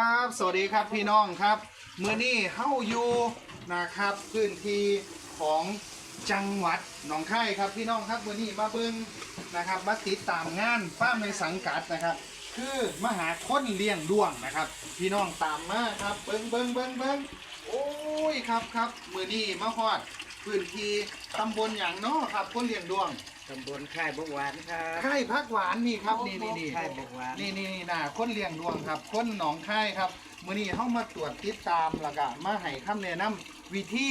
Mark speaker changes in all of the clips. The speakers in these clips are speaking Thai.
Speaker 1: ครับสวัสดีครับพี่น้องครับมือนี้เฮ้าอยู่นะครับพื้นที่ของจังหวัดหนองคายครับพี่น้องครับมือนี้มาเบิ้งนะครับมาติดตามงานฟ้าร์มในสังกัดนะครับ คือมหาคนเลี้ยงด้วงนะครับ พี่น้องตามมาครับเบิ้งเบิ้งเบิ้งเบิ้งโอ้ยครับครับมือนี้มาฮอดพื้นที่ตำบลอย่างนาะครับคนเลี้ยงด้วง
Speaker 2: ตำบลค่ายบกหวานครับ
Speaker 1: ค่ายพักหวานนี่ครับนี่นี่นี่
Speaker 2: ค่ายบกหวาน
Speaker 1: นี่นี่นี่นะคนเลี้ยงดวงครับ คนหนองค่ายครับมื้อนี้เฮามาตรวจติดตามแล้วก็มาให้คำแนะนำวิธี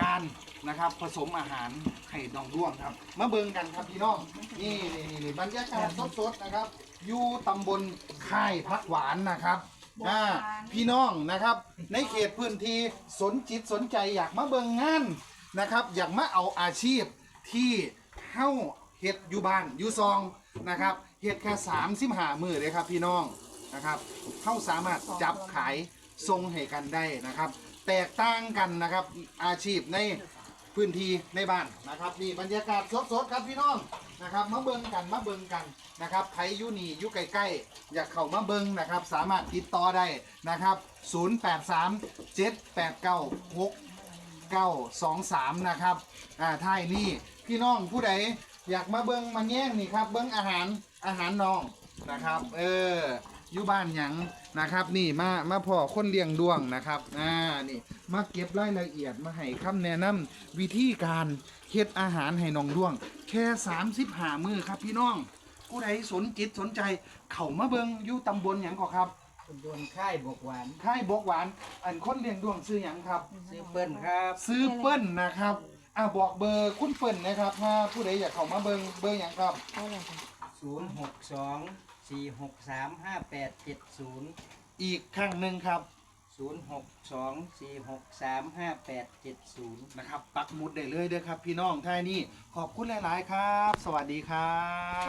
Speaker 1: การนะครับ ผสมอาหารให้ดองด้วงครับ มาเบิ่งกันครับพี่น้องนี่นี่นี่นี่บรรยากาศสดๆนะครับ อยู่ตำบลค่ายพักหวานนะครับอ่าพี่น้องนะครับ ในเขตพื้นที่สนจิตสนใจอยากมาเบิ่งงานนะครับ อยากมาเอาอาชีพที่ เฮาเฮ็ดอยู่บ้านอยู่ซองนะครับเฮ็ดแค่สามสิบห้ามือเลยครับพี่น้องนะครับเฮาสามารถจับขายทรงให้กันได้นะครับ แตกต่างกันนะครับอาชีพในพื้นที่ในบ้านนะครับนี่บรรยากาศสดๆครับพี่น้องนะครับมาเบิงกันมาเบิงกันนะครับใครอยู่นี่อยู่ใกล้ๆอยากเข้ามาเบิงนะครับ สามารถติดต่อได้นะครับ 083789 923 นะครับอ่าท้ายนี่ พี่น้องผู้ใดอยากมาเบิ้งมาแย่งนี่ครับ เบิ้งอาหารอาหารน้องนะครับ เอออยู่บ้านหยังนะครับ นี่มามาพ่อคนเลี้ยงดวงนะครับอ่านี่มาเก็บรายละเอียดมาให้คำแนะนำวิธีการเฮ็ดอาหารให้น้องดวง แค่30หามือครับพี่น้อง ผู้ใดสนจิตสนใจ เข้ามาเบิ้งอยู่ตำบลหยังก็ครับ
Speaker 2: ตำบลค่ายบกหวาน
Speaker 1: ค่ายบกหวาน อันคนเลี้ยงดวงซื้อหยังครับ
Speaker 2: ซื้อเปิ้ลครับ
Speaker 1: ซื้อเปิ้ลนะครับ อะบอกเบอร์คุณเปิ้ลนะครับ ถ้าผู้ใดอยากเข้ามาเบิ่งเบอร์อย่างครับ
Speaker 2: 062 463 5870
Speaker 1: อีกครั้งหนึ่งครับ
Speaker 2: 062 463 5870
Speaker 1: นะครับ ปักหมุดได้เลยเด้อครับ พี่น้องท่ายนี่ขอบคุณหลาย ๆ ครับ สวัสดีครับ